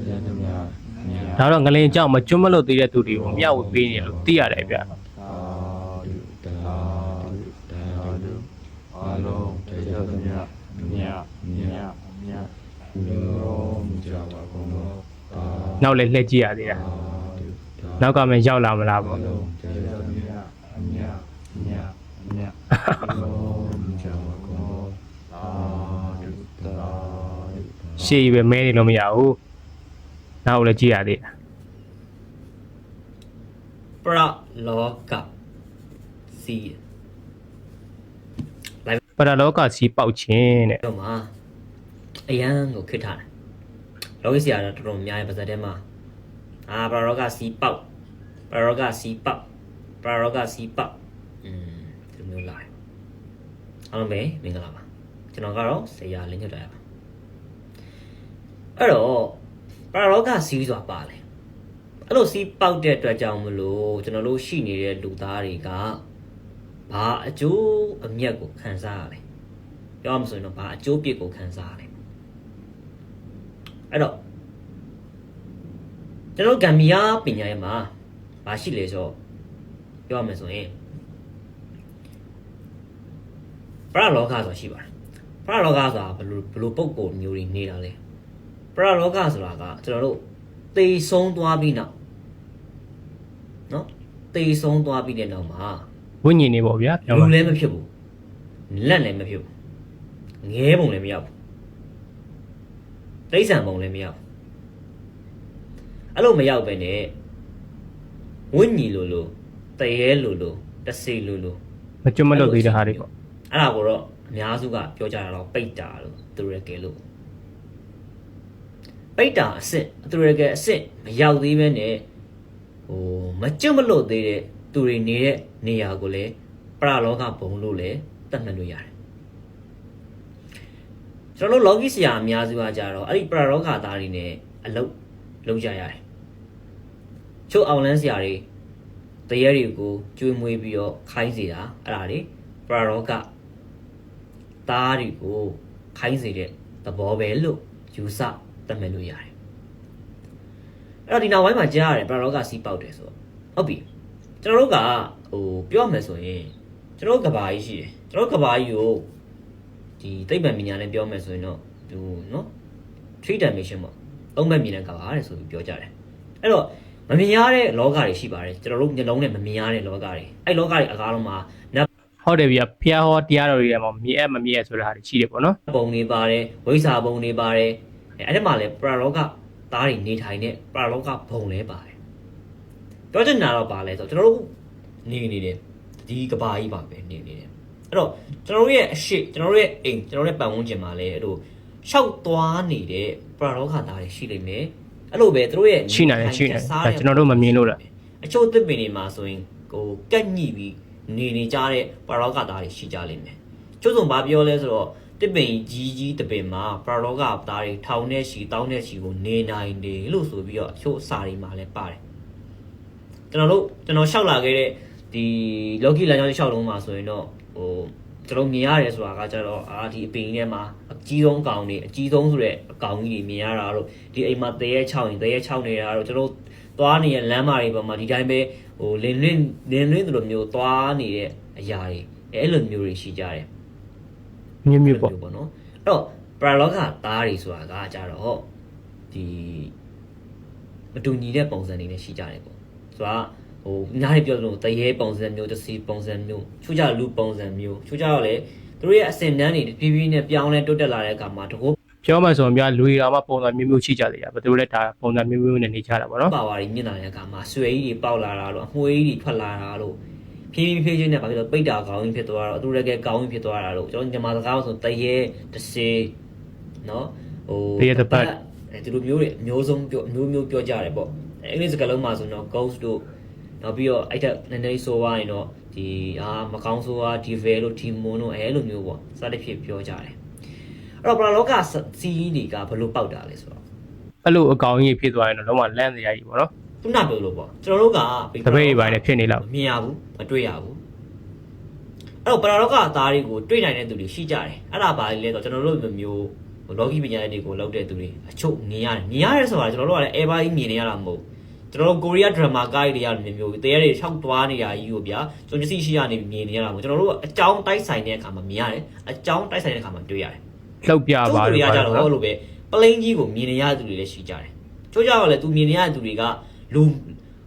တရားသမျှမြတ်ဒါတော့ငလင်ကြောင့်မကျွတ်မလို့သေးတဲ့သူတွေကိုမျှဝေပေးနေလို့သိရတယ်ဗျသာဓုတရားဓုတရားဓုအလုံးတရားသမျှမြတ်မြတ်မြတ်လူရောမူကြပါကုန်သောသာနောက်လည်းလှည့်ကြည့်ရသေးတာဓုတရားနောက်ကမှရောက်လာမလားပေါ့အလုံးတရားသမျှမြတ်မြတ်မြတ်လူရောမူကြပါကုန်သောသာဓုတရားဓုရှေ့ကြီးပဲမဲနေလို့မရဘူး နောက်လည်းကြည့်ရသေးတယ်ပရလောကစီပရလောကစီပေါက်ခြင်းတဲ့တော့မှာအရန်ကိုခစ်ထားတယ်လောကီဆရာတော့တော်တော်များများပါဇက်ထဲမှာအာပရလောကစီပေါက်ပရလောကစီပေါက်ပရလောကစီပေါက်อืมဒီလိုမျိုးလာတယ်အားလုံးပဲမင်္ဂလာပါကျွန်တော်ကတော့ဆရာလင်းညွတ်တရားပါအဲ့တော့ ပရလောကစီဆိုတာပါလေအဲ့လိုစီပေါက်တဲ့အတွက်ကြောင့်မလို့ကျွန်တော်တို့ရှိနေတဲ့လူသားတွေကဘာအကျိုးအမြတ်ကိုခံစားရလဲပြောမှဆိုရင်တော့ဘာအကျိုးပြစ်ကိုခံစားရတယ်အဲ့တော့ကျွန်တော်ဂမ်ဘီယာပညာရေးမှာဘာရှိလဲဆိုတော့ပြောရမယ်ဆိုရင်ပရလောကဆိုတာရှိပါတယ်ပရလောကဆိုတာဘယ်လိုဘယ်လိုပုံကိုမျိုးတွေနေတာလဲ ပရလောကဆိုတာကကျွန်တော်တို့သေဆုံးသွားပြီးနောက်နော်သေဆုံးသွားပြီးတဲ့နောက်မှာဝိညာဉ်နေပေါ့ဗျာပြောလူပါလည်းမဖြစ်ဘူးလက်လည်းမဖြစ်ဘူးငဲပုံလည်းမရဘူးတိရစ္ဆာန်ပုံလည်းမရဘူးအဲ့လိုမရောက်ပဲနဲ့ဝိညာဉ်လိုလိုတရေလိုလိုတစေလိုလိုမကျွတ်မလို့သေးတဲ့ဟာတွေပေါ့အဲ့ဒါကိုတော့အများစုကပြောကြတာတော့ပိတ်တာလို့သူရကဲလို့ ပိတ်တာအစ်စ်သူရကဲအစ်စ်မရောက်သေးပဲနဲ့ဟိုမကျွတ်မလို့သေးတဲ့သူတွေနေတဲ့နေရာကိုလည်းပရလောကဘုံလို့လည်းတတ်မှတ်လို့ရတယ်ကျွန်တော်တို့လောကီဆရာအများစုကကြတော့အဲ့ဒီပရလောကသားတွေနဲ့အလုပ်လုပ်ကြရတယ်ချို့အောင်လန်းဆရာတွေတရေတွေကိုကျွေးမွေးပြီးတော့ခိုင်းစေတာအဲ့ဒါတွေပရလောကသားတွေကိုခိုင်းစေတဲ့သဘောပဲလို့ယူဆ သတ်မှတ်လို့ရတယ်အဲ့တော့ဒီနောက်ပိုင်းမှာကြားရတယ်ပရလောကစီးပေါက်တယ်ဆိုတော့ဟုတ်ပြီကျွန်တော်တို့ကဟိုပြောမယ်ဆိုရင်ကျွန်တော်တို့ကဘာကြီးရှိတယ်ကျွန်တော်တို့ကဘာကြီးကိုဒီသိပ္ပံပညာနဲ့ပြောမယ်ဆိုရင်တော့ဟိုနော် three dimension ပေါ့သုံးဘက်မြင်တဲ့ကဘာတဲ့ဆိုပြီးပြောကြတယ်အဲ့တော့မမြင်ရတဲ့လောကတွေရှိပါတယ်ကျွန်တော်တို့မျက်လုံးနဲ့မမြင်ရတဲ့လောကတွေအဲ့လောကတွေအကားလုံးမှာနတ်ဟုတ်တယ်ဗျာဖျားဟောတရားတော်တွေထဲမှာမြည်အပ်မမြည်အပ်ဆိုတာတွေရှိတယ်ပေါ့နော်ပုံတွေပါတယ်ဝိဇ္ဇာပုံတွေပါတယ် အဲအဲ့ဒီမှာလည်းပရလောကသားတွေနေထိုင်တဲ့ပရလောကဘုံလည်းပါတယ်ပြောချင်တာတော့ပါလဲဆိုတော့ကျွန်တော်တို့နေနေတယ်ဒီကဘာကြီးပါပဲနေနေတယ်အဲ့တော့ကျွန်တော်တို့ရဲ့အရှိကျွန်တော်တို့ရဲ့အိမ်ကျွန်တော်တို့ရဲ့ပတ်ဝန်းကျင်မှာလည်းအဲ့လိုရှောက်သွားနေတဲ့ပရလောကသားတွေရှိနေတယ်အဲ့လိုပဲသူတို့ရဲ့ရှိနိုင်တယ်ရှိနိုင်တယ်ဒါကျွန်တော်တို့မမြင်လို့လားအချို့သစ်ပင်တွေမှာဆိုရင်ဟိုကက်ညှိပြီးနေနေကြတဲ့ပရောကသားတွေရှိကြလိမ့်မယ်။ကျို့ဆုံးဘာပြောလဲဆိုတော့ တစ်ပင်ကြီးကြီးတစ်ပင်မှာပရောကသားတွေထောင်နဲ့ချီတောင်းနဲ့ချီကိုနေနိုင်တယ်လို့ဆိုပြီးတော့အချို့အစာတွေမှာလည်းပါတယ်။ကျွန်တော်တို့ကျွန်တော်ရှောက်လာခဲ့တဲ့ဒီလော်ကီလမ်းကြောင်းရှောက်လုံးမှာဆိုရင်တော့ဟိုကျွန်တော်မြင်ရတယ်ဆိုတာကကျတော့အာဒီအပင်ထဲမှာအကြီးဆုံးအကောင်တွေအကြီးဆုံးဆိုတဲ့အကောင်ကြီးတွေမြင်ရတာတော့ဒီအိမ်မှာတရေချောင်းရင်တရေချောင်းနေတာတော့ကျွန်တော်သွားနေတဲ့လမ်းမတွေပေါ်မှာဒီတိုင်းပဲဟိုလင်းလင်းလင်းလင်းတို့လိုမျိုးသွားနေတဲ့အရာတွေအဲ့လိုမျိုးတွေရှိကြတယ် မြင့်မြင့်ပေါ့ပေါ့နော်အဲ့တော့ပရာလောကသားတွေဆိုတာကကြတော့ဒီမတူညီတဲ့ပုံစံတွေနဲ့ရှိကြတယ်ပေါ့ဆိုတာဟိုအများကြီးပြောလို့တရေပုံစံမျိုးတစ်စီပုံစံမျိုးချိုးကြလူပုံစံမျိုးချိုးကြတော့လေသူတို့ရဲ့အစင်တန်းတွေဖြည်းဖြည်းနဲ့ပြောင်းလဲတိုးတက်လာတဲ့အခါမှာတကောပြောမှဆိုရင်ဗျာလူရီတော်မှာပုံစံမျိုးမျိုးရှိကြသေးတာဘယ်သူလဲဒါပုံစံမျိုးမျိုးနဲ့နေကြတာပေါ့နော်ပါဝါတွေမြင့်လာတဲ့အခါမှာဆွဲကြီးတွေပေါက်လာတာလို့အမွှေးကြီးတွေထွက်လာတာလို့ ဖြည်းဖြည်းဖြည်းချင်းနဲ့ဘာဖြစ်လို့ပိတ်တာကောင်းကြီးဖြစ်သွားတော့အတူတကယ်ကောင်းကြီးဖြစ်သွားတာလို့ကျွန်တော်ညီမစကားဆိုတရေတစေနော်ဟိုအဲဒီလိုမျိုးတွေအမျိုးဆုံးပြောအမျိုးမျိုးပြောကြတယ်ပေါ့အင်္ဂလိပ်စကားလုံးမှာဆိုတော့ ghost တို့နောက်ပြီးတော့အဲ့ထက်နည်းနည်းဆိုသွားရင်တော့ဒီအာမကောင်းဆိုးอ่ะ devil လို့ demon လို့အဲလိုမျိုးပေါ့စသဖြင့်ပြောကြတယ်အဲ့တော့ပရာလောကစီးတွေကဘယ်လိုပေါက်တာလဲဆိုတော့အဲ့လိုအကောင်ကြီးဖြစ်သွားရင်တော့လုံးဝလန့်စရာကြီးပေါ့နော် ခုနပြောလို့ပေါ့ကျွန်တော်တို့ကတပည့်တွေပိုင်းနဲ့ဖြစ်နေလောက်မမြင်ရဘူးမတွေ့ရဘူးအဲ့တော့ပရာလောကအသားတွေကိုတွေ့နိုင်တဲ့သူတွေရှိကြတယ်အဲ့ဒါပါလေလဲဆိုတော့ကျွန်တော်တို့မျိုးဟလောကီပညာရေးတွေကိုလောက်တဲ့သူတွေအချုပ်မြင်ရတယ်မြင်ရတယ်ဆိုတာကျွန်တော်တို့ကလည်း ever ကြီးမြင်နေရတာမဟုတ်ကျွန်တော်တို့ကိုရီးယားဒရမာကိုက်တွေရတယ်မျိုးတရားတွေ၆တွားနေတာကြီးကိုဗျာကျွန်တော်မျက်စိရှိရနေမြင်နေရတာမဟုတ်ကျွန်တော်တို့အကြောင်းတိုက်ဆိုင်တဲ့အခါမှာမြင်ရတယ်အကြောင်းတိုက်ဆိုင်တဲ့အခါမှာတွေ့ရတယ်လှုပ်ပြပါကျိုးသူလို့တွေကပါကြတော့နော်ဟောလို့ပဲပလိန်ကြီးကိုမြင်နေရတဲ့သူတွေလည်းရှိကြတယ်ကျိုးကြတော့လေသူမြင်နေရတဲ့သူတွေက လူ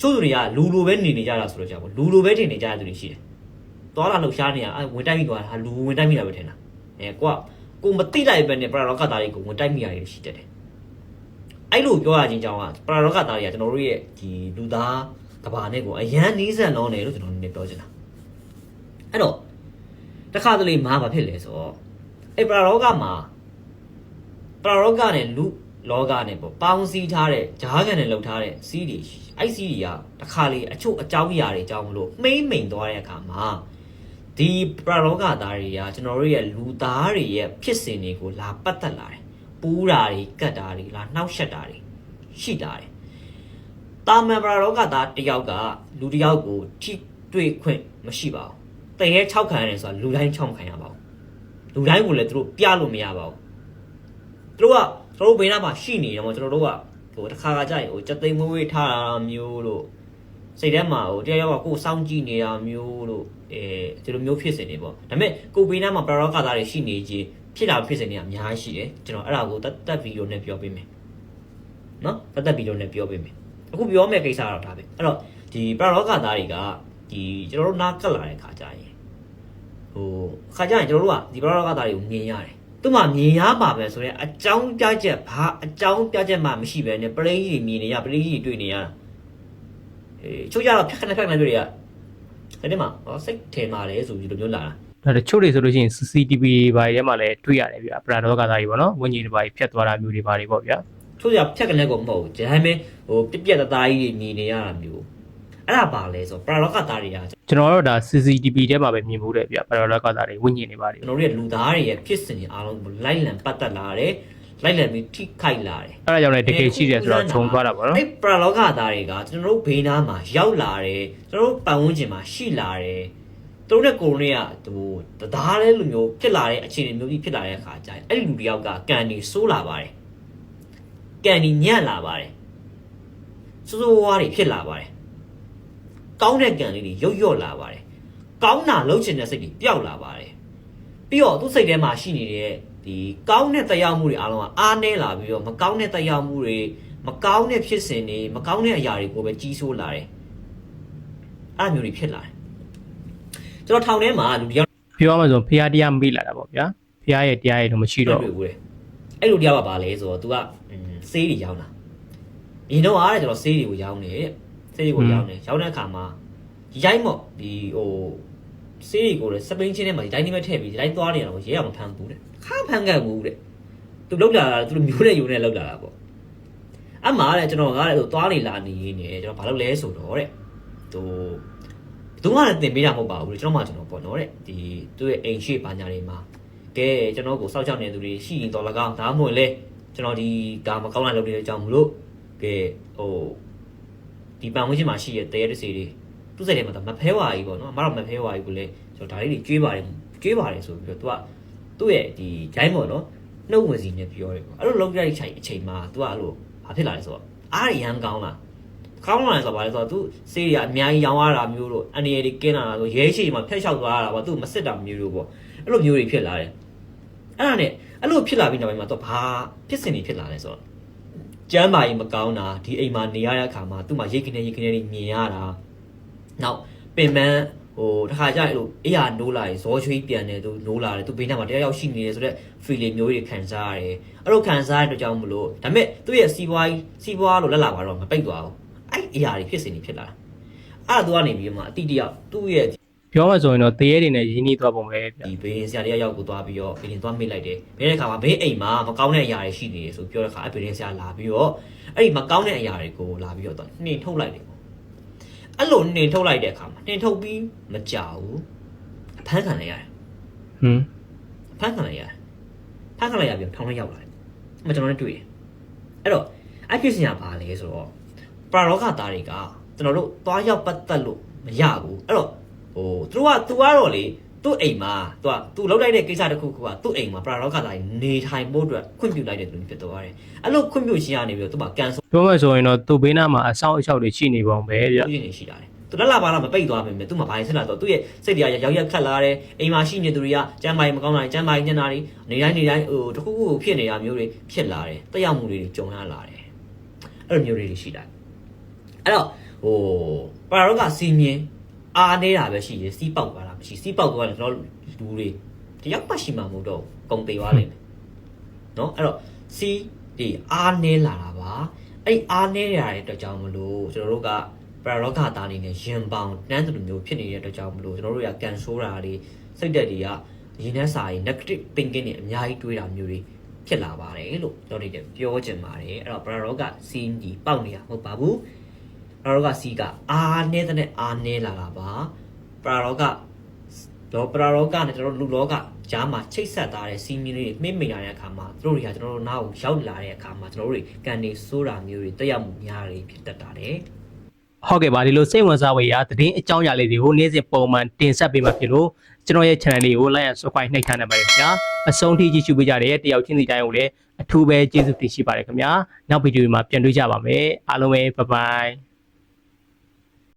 ကျိုးသူတွေကလူလိုပဲနေနေကြတာဆိုတော့ကြာပေါ့လူလိုပဲထင်နေကြတဲ့သူတွေရှိတယ်သွားလာလှုပ်ရှားနေရအဲဝင်တိုက်မိသွားတာဟာလူဝင်တိုက်မိတာပဲထင်တာအဲကွာကိုမတိလိုက်ပဲနဲ့ပရာလောကသားတွေကိုဝင်တိုက်မိရတယ်ရှိတတ်တယ်အဲ့လိုပြောရချင်းကြောင်းကပရာလောကသားတွေကကျွန်တော်တို့ရဲ့ဒီလူသားကဘာနဲ့ကိုအရန်နီးစပ်လုံးတယ်လို့ကျွန်တော်နည်းနည်းပြောချင်တာအဲ့တော့တခါတလေမာဘာဖြစ်လဲဆိုတော့အဲ့ပရာလောကမှာပရာရောဂနဲ့လူ လောကနဲ့ပေါ့ပေါင်းစည်းထားတဲ့ဂျားကန်နဲ့လှုပ်ထားတဲ့စီးတွေအဲ့စီးတွေကတခါလေအချို့အကြောင်းအရာတွေအကြောင်းမလို့မှိမ့်မိန်သွားတဲ့အခါမှာဒီပရာရောဂသားတွေကကျွန်တော်တို့ရဲ့လူသားတွေရဲ့ဖြစ်စဉ်တွေကိုလာပတ်သက်လာတယ်ပူးတာတွေကတ်တာတွေလာနှောက်ယှက်တာတွေရှိတာတယ်တာမန်ပရာရောဂသားတယောက်ကလူတယောက်ကိုထိတွေ့ခွင့်မရှိပါဘူးတရေ6ခံရတယ်ဆိုတာလူတိုင်း6ခံရပါဘူးလူတိုင်းကိုလည်းသူတို့ပြလို့မရပါဘူးသူတို့က ကျွန်တော်တို့ဘေးနားမှာရှိနေတယ်မို့ကျွန်တော်တို့ကဟိုတစ်ခါခါကြာရင်ဟိုစက်သိမ်းမွေးဝေးထားတာမျိုးလို့စိတ်ထဲမှာဟိုတရားရောက်ကကိုယ်စောင့်ကြည့်နေတာမျိုးလို့အဲဒီလိုမျိုးဖြစ်စင်နေပေါ့ဒါပေမဲ့ကိုယ်ဘေးနားမှာပရာရောကသားတွေရှိနေခြင်းဖြစ်တာဖြစ်စင်နေအများကြီးရှိတယ်ကျွန်တော်အဲ့ဒါကိုတတ်တတ်ဗီဒီယိုနဲ့ပြောပေးမယ်နော်တတ်တတ်ဗီဒီယိုနဲ့ပြောပေးမယ်အခုပြောမယ့်ကိစ္စကတော့ဒါပဲအဲ့တော့ဒီပရာရောကသားတွေကဒီကျွန်တော်တို့နားကပ်လာတဲ့ခါကြာရင်ဟိုခါကြာရင်ကျွန်တော်တို့ကဒီပရာရောကသားတွေကိုမြင်ရတယ် သူ့မှာမြင်ရပါပဲဆိုတော့အကြောင်းပြချက်ဘာအကြောင်းပြချက်မှမရှိပဲနဲ့ပရိကြီးတွေမြင်နေရပရိကြီးတွေတွေ့နေရတာအေးချို့ကြတော့ဖြတ်ခနဲ့ဖြတ်ခနဲ့တွေ့ရအဲ့ဒီမှာဟောစိတ်ထဲမှာလေဆိုပြီးဒီလိုမျိုးလာတာဒါတချို့တွေဆိုလို့ရှိရင် CCTV ဘာတွေထဲမှာလည်းတွေ့ရတယ်ဗျာပရာတော့ကသားကြီးပေါ့နော်ဝิญဉ်တွေဘာတွေဖြတ်သွားတာမျိုးတွေဘာတွေပေါ့ဗျာချို့ကြဖြတ်ခနဲ့ကိုမဟုတ်ဘူးဒါပေမဲ့ဟိုပြက်ပြက်တသားကြီးတွေမြင်နေရတာမျိုး အဲ့ဒါပါလဲဆိုပရာလောကသားတွေကကျွန်တော်တို့ဒါ CCTV ထဲမှာပဲမြင်မှုတယ်ဗျာပရာတော့ကသားတွေဝิญဉ်တွေဘာတွေကျွန်တော်တို့ရဲ့လူသားတွေရဲ့ဖြစ်စဉ်တွေအားလုံးကိုလိုက်လံပတ်သက်လာတယ်လိုက်လံပြီးထိခိုက်လာတယ်အဲ့ဒါကြောင့်လည်းတကယ်ရှိတယ်ဆိုတော့ခြုံသွားတာပေါ့နော်အဲ့ပရာလောကသားတွေကကျွန်တော်တို့ဘေးနားမှာရောက်လာတယ်ကျွန်တော်တို့ပတ်ဝန်းကျင်မှာရှိလာတယ်သူတို့နဲ့ကိုရိုနီကဟိုတသားလေးလူမျိုးဖြစ်လာတဲ့အခြေအနေမျိုးကြီးဖြစ်လာတဲ့အခါကျရင်အဲ့ဒီလူတယောက်ကကန်ဒီဆိုးလာပါတယ်ကန်ဒီညံ့လာပါတယ်စိုးစိုးဝါးတွေဖြစ်လာပါတယ် ကောင်းတဲ့ကန်လေးတွေရုတ်ရော့လာပါတယ်ကောင်းတာလှုပ်ချင်တဲ့စိတ်တွေပျောက်လာပါတယ်ပြီးတော့သူ့စိတ်ထဲမှာရှိနေတဲ့ဒီကောင်းတဲ့တရားမှုတွေအားလုံးကအားနည်းလာပြီးတော့မကောင်းတဲ့တရားမှုတွေမကောင်းတဲ့ဖြစ်စဉ်တွေမကောင်းတဲ့အရာတွေကိုပဲကြီးစိုးလာတယ်အဲ့လိုမျိုးတွေဖြစ်လာတယ်ကျွန်တော်ထောင်ထဲမှာလူတယောက်ပြောရမှဆိုဖရားတရားမေ့လာတာပေါ့ဗျာဖရားရဲ့တရားရဲ့တော့မရှိတော့တွေ့ဘူးလေအဲ့လိုတယောက်ကဘာလဲဆိုတော့ तू ကဆေးတွေရောင်းတာဒီတော့အားတဲ့ကျွန်တော်ဆေးတွေကိုရောင်းနေတဲ့ ဆေးတွေကိုရောင်းနေရောင်းတဲ့အခါမှာရိုက်မော့ဒီဟိုဆေးတွေကိုလည်းစပိန်ချင်းထဲမှာဒီတိုင်းနေမဲ့ထည့်ပြီးဒီတိုင်းသွားနေတာကိုရဲအောင်မဖမ်းဘူးတဲ့ခါဖမ်းခဲ့ဘူးတဲ့ तू လောက်လာတာ तू မျိုးနဲ့ယူနဲ့လောက်လာတာပေါ့အမှတဲ့ကျွန်တော်ကလည်းဟိုသွားနေလာနေနေကျွန်တော်ဘာလုပ်လဲဆိုတော့တဲ့ဟိုဘယ်သူမှလည်းတင်ပေးတာမဟုတ်ပါဘူးလေကျွန်တော်မှကျွန်တော်ပေါ့နော်တဲ့ဒီသူ့ရဲ့အိမ်ရှိပါညာတွေမှာကဲကျွန်တော်ကိုစောက်ချောက်နေသူတွေရှိရင်တော့လကောင်းဒါမှမဟုတ်လေကျွန်တော်ဒီဒါမကောင်းတာလုပ်နေတဲ့အကြောင်းမလို့ကဲဟို ဒီပန်ဝင်းချင်းမှာရှိရဲ့တဲရတစီတွေသူ့စိတ်ထဲမှာတော့မဖဲဝါကြီးပေါ့နော်အမတော့မဖဲဝါကြီးကိုလည်းကျွန်တော်ဒါလေးတွေကျွေးပါတယ်ကျွေးပါတယ်ဆိုပြီးတော့သူကသူ့ရဲ့ဒီဂျိုင်းပေါ့နော်နှုတ်ဝင်စီနဲ့ပြောတယ်ပေါ့အဲ့လိုလုပ်ရတဲ့အချိန်အချိန်မှာသူကအဲ့လိုဘာဖြစ်လာလဲဆိုတော့အားရရမ်းကောင်းလာကောင်းလာတယ်ဆိုတော့ဘာလဲဆိုတော့သူစေးရအများကြီးရောင်းရတာမျိုးလို့အနေရည်ကင်းလာတာဆိုရဲရှိမှဖျက်လျှောက်သွားတာပေါ့သူမစစ်တာမျိုးလို့ပေါ့အဲ့လိုမျိုးတွေဖြစ်လာတယ်အဲ့ဒါနဲ့အဲ့လိုဖြစ်လာပြီးနောက်ပိုင်းမှာတော့ဘာဖြစ်စဉ်တွေဖြစ်လာလဲဆိုတော့ ကျမ်းမာရေးမကောင်းတာဒီအိမ်မှာနေရတဲ့အခါမှာသူ့မှာရိတ်ခနေရိတ်ခနေတွေမြင်ရတာနောက်ပင်ပန်းဟိုတစ်ခါကျအဲ့လိုအေးရနိုးလာရင်ဇောချွေးပြန်တယ်သူနိုးလာတယ်သူဘေးနားမှာတယောက်ယောက်ရှိနေတယ်ဆိုတော့ feeling မျိုးတွေခံစားရတယ်အဲ့လိုခံစားရတဲ့အတွက်ကြောင့်မလို့ဒါပေမဲ့သူ့ရဲ့စီးပွားရေးစီးပွားလို့လက်လာပါတော့မပိတ်သွားဘူးအဲ့အရာတွေဖြစ်စင်နေဖြစ်လာတာအဲ့ဒါသူကနေပြီးမှအတိတယောက်သူ့ရဲ့ ပြောမှဆိုရင်တော့တရေတွေနဲ့ရင်းနှီးသွားပုံပဲဗျာဒီဘေးရင်ဆရာတယောက်ယောက်ကိုသွားပြီးတော့ဘေးရင်သွားမိလိုက်တယ်ဘေးတဲ့ခါမှာဘေးအိမ်မှာမကောင်းတဲ့အရာတွေရှိနေတယ်ဆိုပြောတဲ့ခါအဲ့ဘေးရင်ဆရာလာပြီးတော့အဲ့ဒီမကောင်းတဲ့အရာတွေကိုလာပြီးတော့နှင်ထုတ်လိုက်တယ်ပေါ့အဲ့လိုနှင်ထုတ်လိုက်တဲ့အခါမှာနှင်ထုတ်ပြီးမကြောက်ဘူးအဖမ်းခံလိုက်ရတယ်ဟွန်းဖမ်းခံလိုက်ရတယ်ဖမ်းခံလိုက်ရပြီးတော့ထောင်ထဲရောက်လာတယ်အမကျွန်တော်လည်းတွေ့တယ်အဲ့တော့အဲ့ဖြစ်စဉ်ကဘာလဲဆိုတော့ပရာလောကသားတွေကကျွန်တော်တို့သွားရောက်ပတ်သက်လို့မရဘူးအဲ့တော့ ဟိုသူတို့ကသူကတော့လေသူ့အိမ်မှာသူကသူလောက်လိုက်တဲ့ကိစ္စတစ်ခုခုကသူ့အိမ်မှာပရာလောကသားနေထိုင်ဖို့အတွက်ခွင့်ပြုလိုက်တဲ့သူဖြစ်သွားတယ်အဲ့လိုခွင့်ပြုခြင်းကနေပြီးတော့သူကကန်ဆယ်ပြောမှဆိုရင်တော့သူ့ဘေးနားမှာအဆောင်အရှောက်တွေရှိနေပုံပဲဗျပြုခြင်းနေရှိတာတယ်သူလက်လာပါလားမပိတ်သွားမယ်သူ့မှာဘာလဲဆက်လာတော့သူ့ရဲ့စိတ်တွေကရောက်ရက်ခတ်လာတယ်အိမ်မှာရှိနေသူတွေကကျမ်းမာရေးမကောင်းတာတွေကျမ်းမာရေးညံ့တာတွေနေတိုင်းနေတိုင်းဟိုတစ်ခုခုဖြစ်နေတာမျိုးတွေဖြစ်လာတယ်တက်ရောက်မှုတွေကြုံရလာတယ်အဲ့လိုမျိုးတွေရှိတာအဲ့တော့ဟိုပရာလောကစီမြင် အားနေတာပဲရှိတယ်စီးပေါက်သွားတာမရှိစီးပေါက်သွားတယ်ကျွန်တော်လူတွေတယောက်မှရှိမှာမဟုတ်တော့ကုံသေးသွားလိမ့်မယ်နော်အဲ့တော့စီးဒီအားနေလာတာပါအဲ့အားနေရတဲ့အတွက်ကြောင့်မလို့ကျွန်တော်တို့ကပရာလောကသားအနေနဲ့ရင်ပေါင်တန်းတူမျိုးဖြစ်နေတဲ့အတွက်ကြောင့်မလို့ကျွန်တော်တို့ကကန်ဆိုးတာတွေစိတ်သက်တွေကရင်းနှက်စာတွေ negative thinking တွေအများကြီးတွေးတာမျိုးတွေဖြစ်လာပါတယ်လို့ကျွန်တော်တို့တွေပြောချင်ပါတယ်အဲ့တော့ပရာလောကစီးကြီးပေါက်နေတာမဟုတ်ပါဘူး ပရာလောကစီးကအားနေတဲ့အားနေလာတာပါပရာလောကတော့ပရာလောကနဲ့ကျွန်တော်တို့လူလောကဂျားမှာချိတ်ဆက်သားတဲ့စီးမီလေးတွေမှိမ့်မိလာတဲ့အခါမှာသူတို့တွေကကျွန်တော်တို့နားကိုရောက်လာတဲ့အခါမှာကျွန်တော်တို့တွေကန်နေဆိုးတာမျိုးတွေတက်ရောက်မှုများတွေဖြစ်တတ်တာတယ်ဟုတ်ကဲ့ပါဒီလိုစိတ်ဝင်စားဖွယ်ရာသတင်းအကြောင်းအရာလေးတွေကိုနေ့စဉ်ပုံမှန်တင်ဆက်ပေးမှာဖြစ်လို့ကျွန်တော်ရဲ့ channel လေးကို like and subscribe နှိပ်ထားနေပါတယ်ခင်ဗျာအဆုံးထိကြည့်ရှုပေးကြတဲ့တယောက်ချင်းစီတိုင်းကိုလည်းအထူးပဲကျေးဇူးတင်ရှိပါတယ်ခင်ဗျာနောက်ဗီဒီယိုမှာပြန်တွေ့ကြပါမယ်အားလုံးပဲ bye bye